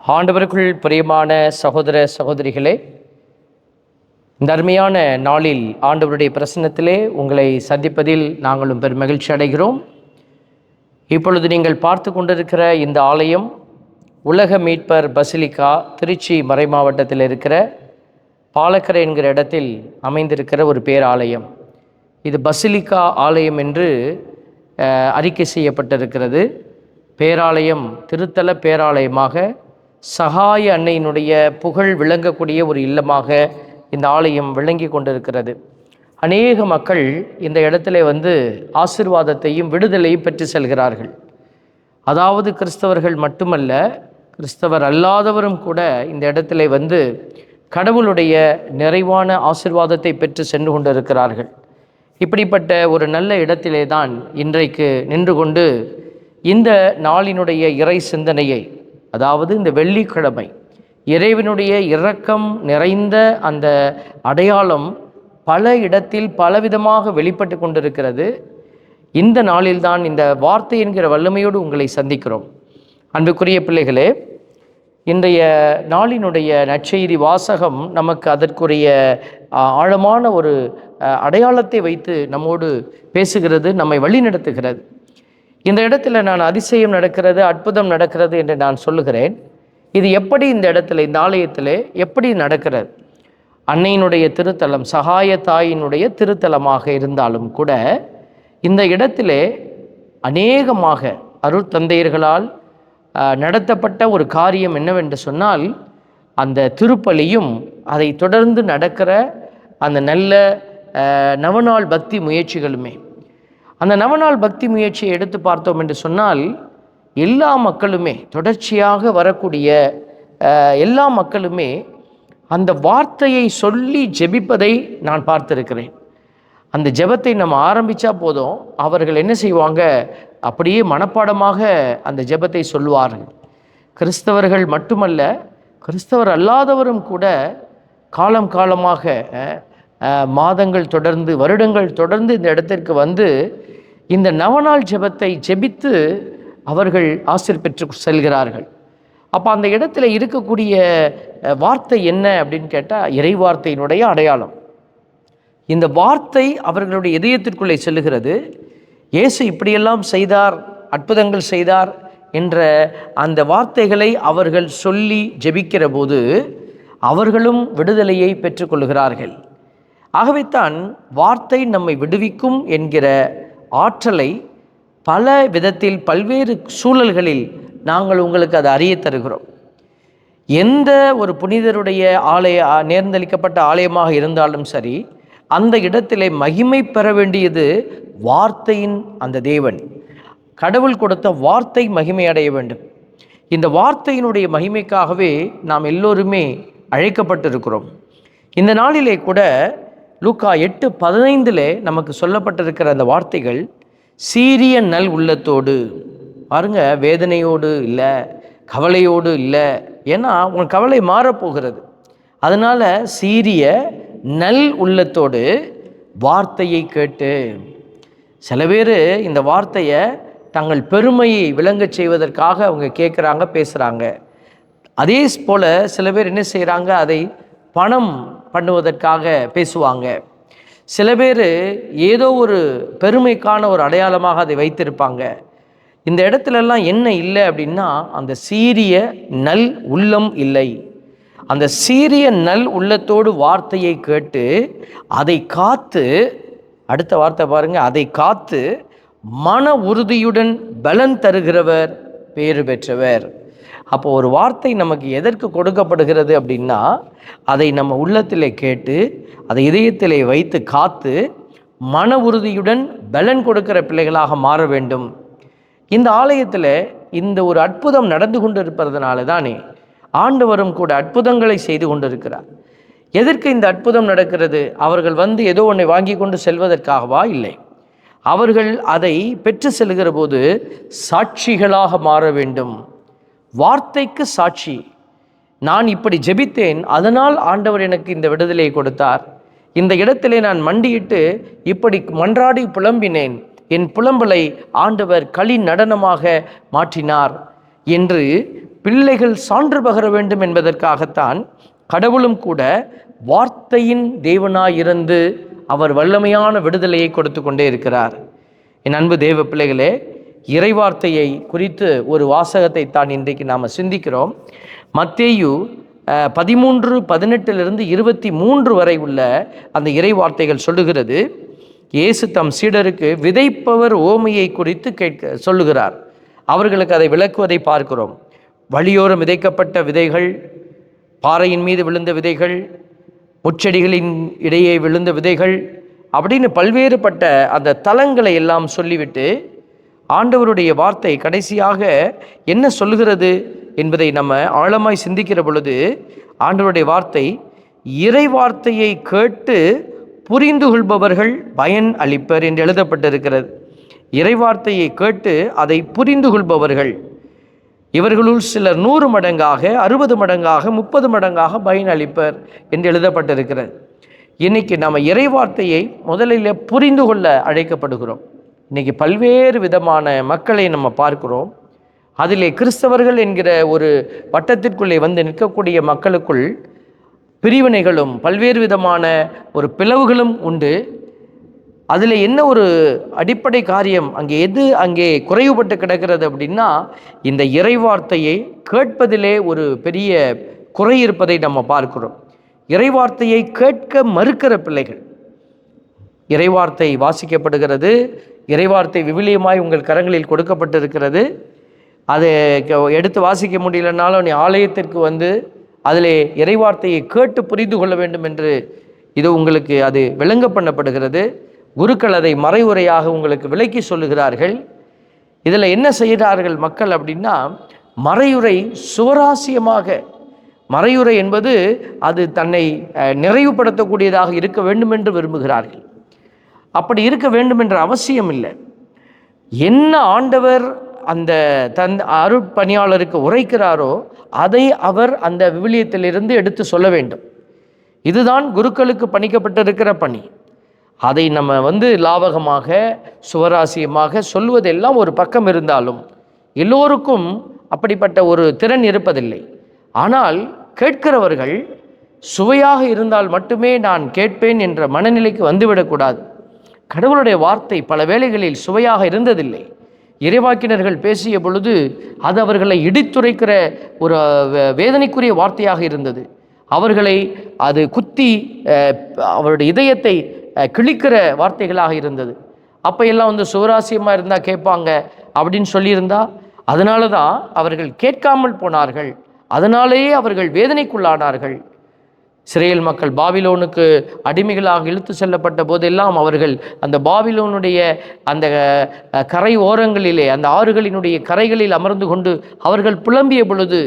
ஆண்டவருக்குள் பிரியமான சகோதர சகோதரிகளே இந்த அருமையான நாளில் ஆண்டவருடைய பிரசன்னத்திலே உங்களை சந்திப்பதில் நாங்களும் பெரும் மகிழ்ச்சி அடைகிறோம். இப்பொழுது நீங்கள் பார்த்து கொண்டிருக்கிற இந்த ஆலயம் உலக மீட்பர் பசிலிக்கா திருச்சி மறை மாவட்டத்தில் இருக்கிற பாலக்கரை என்கிற இடத்தில் அமைந்திருக்கிற ஒரு பேராலயம். இது பசிலிக்கா ஆலயம் என்று அறிக்கை செய்யப்பட்டிருக்கிறது. பேராலயம் திருத்தல பேராலயமாக சகாய அன்னையினுடைய புகழ் விளங்கக்கூடிய ஒரு இல்லமாக இந்த ஆலயம் விளங்கி கொண்டிருக்கிறது. அநேக மக்கள் இந்த இடத்துல வந்து ஆசிர்வாதத்தையும் விடுதலையும் பெற்று செல்கிறார்கள். அதாவது கிறிஸ்தவர்கள் மட்டுமல்ல கிறிஸ்தவர் அல்லாதவரும் கூட இந்த இடத்துல வந்து கடவுளுடைய நிறைவான ஆசிர்வாதத்தை பெற்று சென்று கொண்டிருக்கிறார்கள். இப்படிப்பட்ட ஒரு நல்ல இடத்திலே தான் இன்றைக்கு நின்று கொண்டு இந்த நாளினுடைய இறை சிந்தனையை அதாவது இந்த வெள்ளிக்கிழமை இறைவனுடைய இரக்கம் நிறைந்த அந்த அடையாளம் பல இடத்தில் பலவிதமாக வெளிப்பட்டு கொண்டிருக்கிறது. இந்த நாளில்தான் இந்த வார்த்தை என்கிற வல்லமையோடு உங்களை சந்திக்கிறோம். அன்புக்குரிய பிள்ளைகளே இன்றைய நாளினுடைய நற்செய்தி வாசகம் நமக்கு அதற்குரிய ஆழமான ஒரு அடையாளத்தை வைத்து நம்மோடு பேசுகிறது நம்மை வழிநடத்துகிறது. இந்த இடத்துல நான் அதிசயம் நடக்கிறது அற்புதம் நடக்கிறது என்று நான் சொல்லுகிறேன். இது எப்படி இந்த இடத்துல இந்த ஆலயத்தில் எப்படி நடக்கிறது? அன்னையினுடைய திருத்தலம் சகாய தாயினுடைய திருத்தலமாக இருந்தாலும் கூட இந்த இடத்திலே அநேகமாக அருட்தந்தையர்களால் தந்தையர்களால் நடத்தப்பட்ட ஒரு காரியம் என்னவென்று சொன்னால் அந்த திருப்பலியும் அதை தொடர்ந்து நடக்கிற அந்த நல்ல நவநாள் பக்தி முயற்சிகளுமே. அந்த நவநாள் பக்தி முயற்சியை எடுத்து பார்த்தோம் என்று சொன்னால் எல்லா மக்களுமே தொடர்ச்சியாக வரக்கூடிய எல்லா மக்களுமே அந்த வார்த்தையை சொல்லி ஜெபிப்பதை நான் பார்த்திருக்கிறேன். அந்த ஜெபத்தை நம்ம ஆரம்பித்தா போதும். அவர்கள் என்ன செய்வாங்க? அப்படியே மனப்பாடமாக அந்த ஜெபத்தை சொல்லுவார்கள். கிறிஸ்தவர்கள் மட்டுமல்ல கிறிஸ்தவர் அல்லாதவரும் கூட காலம் காலமாக மாதங்கள் தொடர்ந்து வருடங்கள் தொடர்ந்து இந்த இடத்திற்கு வந்து இந்த நவநாள் ஜெபத்தை ஜெபித்து அவர்கள் ஆசிர் பெற்று செல்கிறார்கள். அப்போ அந்த இடத்துல இருக்கக்கூடிய வார்த்தை என்ன அப்படின்னு கேட்டால் இறை வார்த்தையினுடைய அடையாளம். இந்த வார்த்தை அவர்களுடைய இதயத்திற்குள்ளே செல்லுகிறது. இயேசு இப்படியெல்லாம் செய்தார் அற்புதங்கள் செய்தார் என்ற அந்த வார்த்தைகளை அவர்கள் சொல்லி ஜெபிக்கிற போது அவர்களும் விடுதலையை பெற்றுக்கொள்கிறார்கள் ஆகவே தான் வார்த்தை நம்மை விடுவிக்கும் என்கிற ஆற்றலை பல விதத்தில் பல்வேறு சூழல்களில் நாங்கள் உங்களுக்கு அதை அறிய தருகிறோம். எந்த ஒரு புனிதருடைய ஆலய நேர்ந்தளிக்கப்பட்ட ஆலயமாக இருந்தாலும் சரி அந்த இடத்திலே மகிமை பெற வேண்டியது வார்த்தையின் அந்த தேவன். கடவுள் கொடுத்த வார்த்தை மகிமை அடைய வேண்டும். இந்த வார்த்தையினுடைய மகிமைக்காகவே நாம் எல்லோருமே அழைக்கப்பட்டிருக்கிறோம். இந்த நாளிலே கூட லூக்கா எட்டு பதினைந்தில் நமக்கு சொல்லப்பட்டிருக்கிற அந்த வார்த்தைகள் சீரிய நல் உள்ளத்தோடு. பாருங்க வேதனையோடு இல்லை கவலையோடு இல்லை. ஏன்னா உங்கள் கவலை மாறப்போகிறது. அதனால் சீரிய நல் உள்ளத்தோடு வார்த்தையை கேட்டு. சில பேர் இந்த வார்த்தையை தங்கள் பெருமையை விளங்கச் செய்வதற்காக அவங்க கேட்குறாங்க பேசுகிறாங்க அதே போல் சில பேர் என்ன செய்கிறாங்க அதை பணம் பண்ணுவதற்காக பேசுவாங்க. சில பேர் ஏதோ ஒரு பெருமைக்கான ஒரு அடையாளமாக அதை வைத்திருப்பாங்க. இந்த இடத்துலலாம் என்ன இல்லை அப்படின்னா அந்த சீரிய நல் உள்ளம் இல்லை. அந்த சீரிய நல் உள்ளத்தோடு வார்த்தையை கேட்டு அதை காத்து அடுத்த வார்த்தை பாருங்கள் அதை காத்து மன உறுதியுடன் பலன் தருகிறவர் பேறு பெற்றவர். அப்போ ஒரு வார்த்தை நமக்கு எதற்கு கொடுக்கப்படுகிறது அப்படின்னா அதை நம்ம உள்ளத்திலே கேட்டு அதை இதயத்திலே வைத்து காத்து மன உறுதியுடன் பலன் கொடுக்கிற பிள்ளைகளாக மாற வேண்டும். இந்த ஆலயத்தில் இந்த ஒரு அற்புதம் நடந்து கொண்டு இருப்பதனால தானே ஆண்டவரும் கூட அற்புதங்களை செய்து கொண்டிருக்கிறார். எதற்கு இந்த அற்புதம் நடக்கிறது? அவர்கள் வந்து ஏதோ ஒன்றை வாங்கி கொண்டு செல்வதற்காகவா? இல்லை. அவர்கள் அதை பெற்று செல்கிற போது சாட்சிகளாக மாற வேண்டும். வார்த்தைக்கு சாட்சி. நான் இப்படி ஜெபித்தேன் அதனால் ஆண்டவர் எனக்கு இந்த விடுதலையை கொடுத்தார். இந்த இடத்திலே நான் மண்டியிட்டு இப்படி மன்றாடி புலம்பினேன். என் புலம்பலை ஆண்டவர் களி நடனமாக மாற்றினார் என்று பிள்ளைகள் சான்று பகர வேண்டும் என்பதற்காகத்தான் கடவுளும் கூட வார்த்தையின் தேவனாயிருந்து அவர் வல்லமையான விடுதலையை கொடுத்து கொண்டே இருக்கிறார். என் அன்பு தேவ பிள்ளைகளே இறைவார்த்தையை குறித்து ஒரு வாசகத்தை தான் இன்றைக்கு நாம் சிந்திக்கிறோம். மத்தேயு பதிமூன்று பதினெட்டிலிருந்து இருபத்தி மூன்று வரை உள்ள அந்த இறைவார்த்தைகள் சொல்லுகிறது. இயேசு தம் சீடருக்கு விதைப்பவர் ஓமையை குறித்து கேட்க சொல்லுகிறார். அவர்களுக்கு அதை விளக்குவதை பார்க்கிறோம். வழியோரம் விதைக்கப்பட்ட விதைகள் பாறையின் மீது விழுந்த விதைகள் முச்செடிகளின் இடையே விழுந்த விதைகள் அப்படின்னு பல்வேறுபட்ட அந்த தலங்களை எல்லாம் சொல்லிவிட்டு ஆண்டவருடைய வார்த்தை கடைசியாக என்ன சொல்லுகிறது என்பதை நம்ம ஆழமாய் சிந்திக்கிற பொழுது ஆண்டவருடைய வார்த்தை இறை வார்த்தையை கேட்டு புரிந்து கொள்பவர்கள் பயன் அளிப்பர் என்று எழுதப்பட்டிருக்கிறது. இறை வார்த்தையை கேட்டு அதை புரிந்து கொள்பவர்கள். இவர்களுள் சிலர் நூறு மடங்காக அறுபது மடங்காக முப்பது மடங்காக பயன் அளிப்பர் என்று எழுதப்பட்டிருக்கிறது. இன்னைக்கு நம்ம இறைவார்த்தையை முதலில் புரிந்து கொள்ள அழைக்கப்படுகிறோம். இன்றைக்கி பல்வேறு விதமான மக்களை நம்ம பார்க்கிறோம். அதிலே கிறிஸ்தவர்கள் என்கிற ஒரு வட்டத்திற்குள்ளே வந்து நிற்கக்கூடிய மக்களுக்குள் பிரிவினைகளும் பல்வேறு விதமான ஒரு பிளவுகளும் உண்டு. அதில் என்ன ஒரு அடிப்படை காரியம் அங்கே எது அங்கே குறைவுபட்டு கிடக்கிறது அப்படின்னா இந்த இறைவார்த்தையை கேட்பதிலே ஒரு பெரிய குறை இருப்பதை நம்ம பார்க்கிறோம். இறைவார்த்தையை கேட்க மறுக்கிற பிள்ளைகள் இறைவார்த்தை வாசிக்கப்படுகிறது. இறைவார்த்தை விவிலியமாய் உங்கள் கரங்களில் கொடுக்கப்பட்டிருக்கிறது. அதை க- எடுத்து வாசிக்க முடியலனாலும் நீ ஆலயத்திற்கு வந்து அதிலே இறைவார்த்தையை கேட்டு புரிந்து கொள்ள வேண்டும் என்று இது உங்களுக்கு அது விளங்க பண்ணப்படுகிறது. குருக்கள் அதை மறைவுரையாக உங்களுக்கு விளக்கி சொல்லுகிறார்கள். இதில் என்ன செய்கிறார்கள் மக்கள் அப்படின்னா மறையுரை சுவராசியமாக மறையுரை என்பது அது தன்னை நிறைவுபடுத்தக்கூடியதாக இருக்க வேண்டும் என்று விரும்புகிறார்கள். அப்படி இருக்க வேண்டும் என்ற அவசியம் இல்லை. என்ன ஆண்டவர் அந்த தன் அருட்பணியாளருக்கு உரைக்கிறாரோ அதை அவர் அந்த விவிலியத்திலிருந்து எடுத்து சொல்ல வேண்டும். இதுதான் குருக்களுக்கு பணிக்கப்பட்டிருக்கிற பணி. அதை நம்ம வந்து லாவகமாக சுவராசியமாக சொல்வதெல்லாம் ஒரு பக்கம் இருந்தாலும் எல்லோருக்கும் அப்படிப்பட்ட ஒரு திறன் இருப்பதில்லை. ஆனால் கேட்கிறவர்கள் சுவையாக இருந்தால் மட்டுமே நான் கேட்பேன் என்ற மனநிலைக்கு வந்துவிடக்கூடாது. கடவுளுடைய வார்த்தை பல வேளைகளில் சுவையாக இருந்ததில்லை. இறைவாக்கினர்கள் பேசிய பொழுது அது அவர்களை இடித்துரைக்கிற ஒரு வேதனைக்குரிய வார்த்தையாக இருந்தது. அவர்களை அது குத்தி அவருடைய இதயத்தை கிழிக்கிற வார்த்தைகளாக இருந்தது. அப்போ எல்லாம் வந்து சுவராசியமாக இருந்தால் கேட்பாங்க அப்படின்னு சொல்லியிருந்தா அதனால தான் அவர்கள் கேட்காமல் போனார்கள். அதனாலேயே அவர்கள் வேதனைக்குள்ளானார்கள். சிறையில் மக்கள் பாபிலோனுக்கு அடிமைகளாக இழுத்து செல்லப்பட்ட போதெல்லாம் அவர்கள் அந்த பாபிலோனுடைய அந்த கரை ஓரங்களிலே அந்த ஆறுகளினுடைய கரைகளில் அமர்ந்து கொண்டு அவர்கள் புலம்பிய பொழுது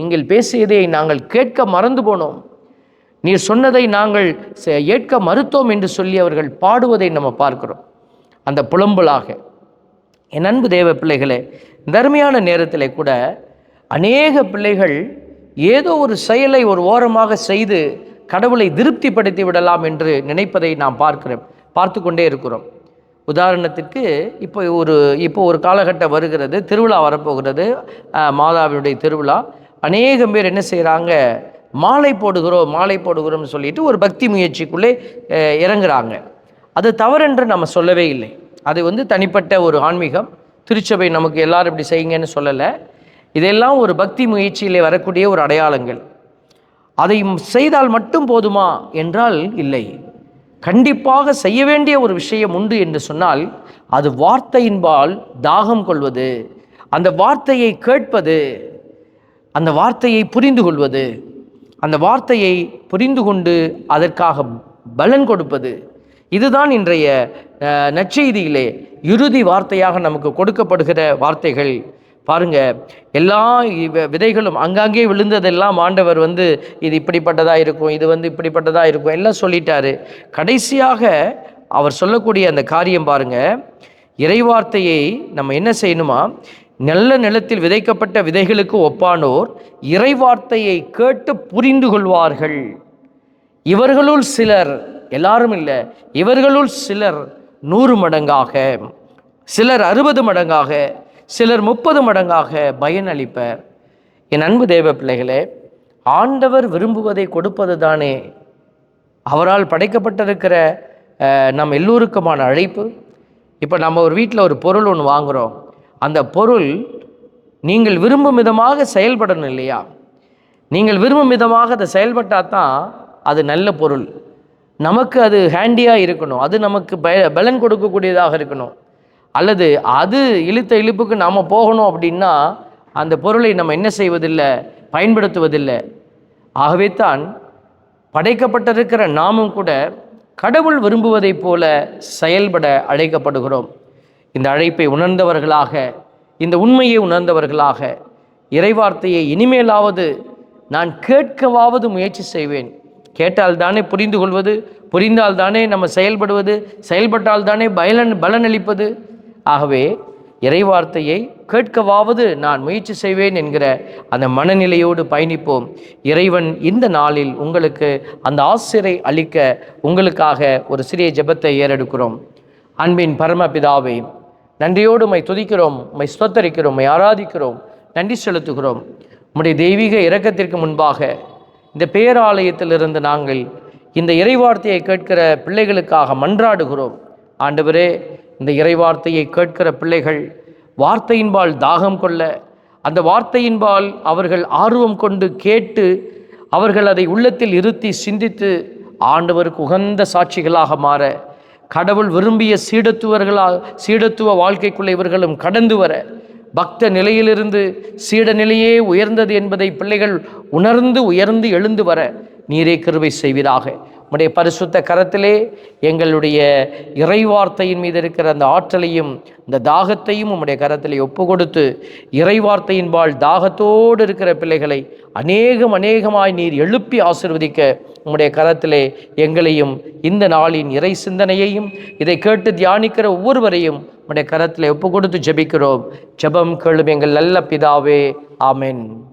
நீங்கள் பேசியதை நாங்கள் கேட்க மறந்து போனோம். நீர் சொன்னதை நாங்கள் ஏற்க மறுத்தோம் என்று சொல்லி அவர்கள் பாடுவதை நம்ம பார்க்கிறோம். அந்த புலம்பலாக. என் அன்பு தேவ பிள்ளைகளே தர்மையான நேரத்தில் கூட அநேக பிள்ளைகள் ஏதோ ஒரு செயலை ஒரு ஓரமாக செய்து கடவுளை திருப்திப்படுத்தி விடலாம் என்று நினைப்பதை நாம் பார்க்கிறோம் பார்த்து கொண்டே இருக்கிறோம். உதாரணத்துக்கு இப்போ ஒரு இப்போ ஒரு காலகட்டம் வருகிறது திருவிழா வரப்போகிறது மாதாவினுடைய திருவிழா. அநேகம் பேர் என்ன செய்கிறாங்க மாலை போடுகிறோம் மாலை போடுகிறோம்னு சொல்லிட்டு ஒரு பக்தி முயற்சிக்குள்ளே இறங்குறாங்க. அது தவறென்று நம்ம சொல்லவே இல்லை. அது வந்து தனிப்பட்ட ஒரு ஆன்மீகம். திருச்சபை நமக்கு எல்லாரும் இப்படி செய்யுங்கன்னு சொல்லலை. இதெல்லாம் ஒரு பக்தி முயற்சியிலே வரக்கூடிய ஒரு அடையாளங்கள். அதை செய்தால் மட்டும் போதுமா? என்றால் இல்லை. கண்டிப்பாக செய்ய வேண்டிய ஒரு விஷயம் உண்டு என்று சொன்னால் அது வார்த்தையின்பால் தாகம் கொள்வது அந்த வார்த்தையை கேட்பது அந்த வார்த்தையை புரிந்து கொள்வது அந்த வார்த்தையை புரிந்து கொண்டு அதற்காக பலன் கொடுப்பது இதுதான் இன்றைய நற்செய்தியிலே இறுதி வார்த்தையாக நமக்கு கொடுக்கப்படுகிற வார்த்தைகள். பாருங்க எல்லா விதைகளும் அங்கங்கே விழுந்ததெல்லாம் ஆண்டவர் வந்து இது இப்படிப்பட்டதா இருக்கும் இது வந்து இப்படிப்பட்டதா இருக்கும் எல்லாம் சொல்லிட்டாரு. கடைசியாக அவர் சொல்லக்கூடிய அந்த காரியம் பாருங்க இறைவார்த்தையை நம்ம என்ன செய்யணுமா? நல்ல நிலத்தில் விதைக்கப்பட்ட விதைகளுக்கு ஒப்பானோர் இறைவார்த்தையை கேட்டு புரிந்து கொள்வார்கள். இவர்களுள் சிலர் எல்லாரும் இல்லை இவர்களுள் சிலர் நூறு மடங்காக சிலர் அறுபது மடங்காக சிலர் முப்பது மடங்காக பயனளிப்பர் என் அன்பு தேவ பிள்ளைகளே ஆண்டவர் விரும்புவதை கொடுப்பது தானே. அவரால் படைக்கப்பட்டிருக்கிற நம் எல்லோருக்குமான அழைப்பு. இப்போ நம்ம ஒரு வீட்டில் ஒரு பொருள் ஒன்று வாங்குகிறோம் அந்த பொருள் நீங்கள் விரும்பும் விதமாக செயல்படணும் இல்லையா? நீங்கள் விரும்பும் விதமாக அதை செயல்பட்டால் தான் அது நல்ல பொருள். நமக்கு அது ஹேண்டியாக இருக்கணும். அது நமக்கு ப பலன் கொடுக்கக்கூடியதாக இருக்கணும். அல்லது அது இழுத்த இழுப்புக்கு நாம் போகணும் அப்படின்னா அந்த பொருளை நம்ம என்ன செய்வதில்லை? பயன்படுத்துவதில்லை. ஆகவே தான் படைக்கப்பட்டிருக்கிற நாமும் கூட கடவுள் விரும்புவதைப் போல செயல்பட அழைக்கப்படுகிறோம். இந்த அழைப்பை உணர்ந்தவர்களாக இந்த உண்மையை உணர்ந்தவர்களாக இறைவார்த்தையை இனிமேலாவது நான் கேட்கவாவது முயற்சி செய்வேன். கேட்டால் தானே புரிந்து கொள்வது புரிந்தால் தானே நம்ம செயல்படுவது செயல்பட்டால் தானே பயலன் பலனளிப்பது ஆகவே இறைவார்த்தையை கேட்கவாவது நான் முயற்சி செய்வேன் என்கிற அந்த மனநிலையோடு பயணிப்போம். இறைவன் இந்த நாளில் உங்களுக்கு அந்த ஆசிரை அளிக்க உங்களுக்காக ஒரு சிறிய ஜெபத்தை ஏறெடுக்கிறோம். அன்பின் பரமபிதாவே நன்றியோடு உமை துதிக்கிறோம் உமை ஸ்தோத்தரிக்கிறோம் உமை ஆராதிக்கிறோம் நன்றி செலுத்துகிறோம். உம்முடைய தெய்வீக இரக்கத்திற்கு முன்பாக இந்த பேராலயத்திலிருந்து நாங்கள் இந்த இறைவார்த்தையை கேட்கிற பிள்ளைகளுக்காக மன்றாடுகிறோம். ஆண்டவரே இந்த இறைவார்த்தையை கேட்கிற பிள்ளைகள் வார்த்தையின்பால் தாகம் கொள்ள அந்த வார்த்தையின்பால் அவர்கள் ஆர்வம் கொண்டு கேட்டு அவர்கள் அதை உள்ளத்தில் இருத்தி சிந்தித்து ஆண்டவருக்கு உகந்த சாட்சிகளாக மாற கடவுள் விரும்பிய சீடத்துவர்களால் சீடத்துவ வாழ்க்கைக்குள்ள இவர்களும் கடந்து வர பக்த நிலையிலிருந்து சீட நிலையே உயர்ந்தது என்பதை பிள்ளைகள் உணர்ந்து உயர்ந்து எழுந்து வர நீரே கருவை செய்வதாக உம்முடைய பரிசுத்த கரத்திலே எங்களுடைய இறைவார்த்தையின் மீது இருக்கிற அந்த ஆற்றலையும் இந்த தாகத்தையும் உம்முடைய கரத்திலே ஒப்பு கொடுத்து இறைவார்த்தையின்பால் தாகத்தோடு இருக்கிற பிள்ளைகளை அநேகம் அநேகமாய் நீர் எழுப்பி ஆசிர்வதிக்க உம்முடைய கரத்திலே எங்களையும் இந்த நாளின் இறை சிந்தனையையும் இதை கேட்டு தியானிக்கிற ஒவ்வொருவரையும் உம்முடைய கரத்திலே ஒப்பு கொடுத்து ஜெபிக்கிறோம். ஜெபம் கேளும் எங்கள் நல்ல பிதாவே. ஆமென்.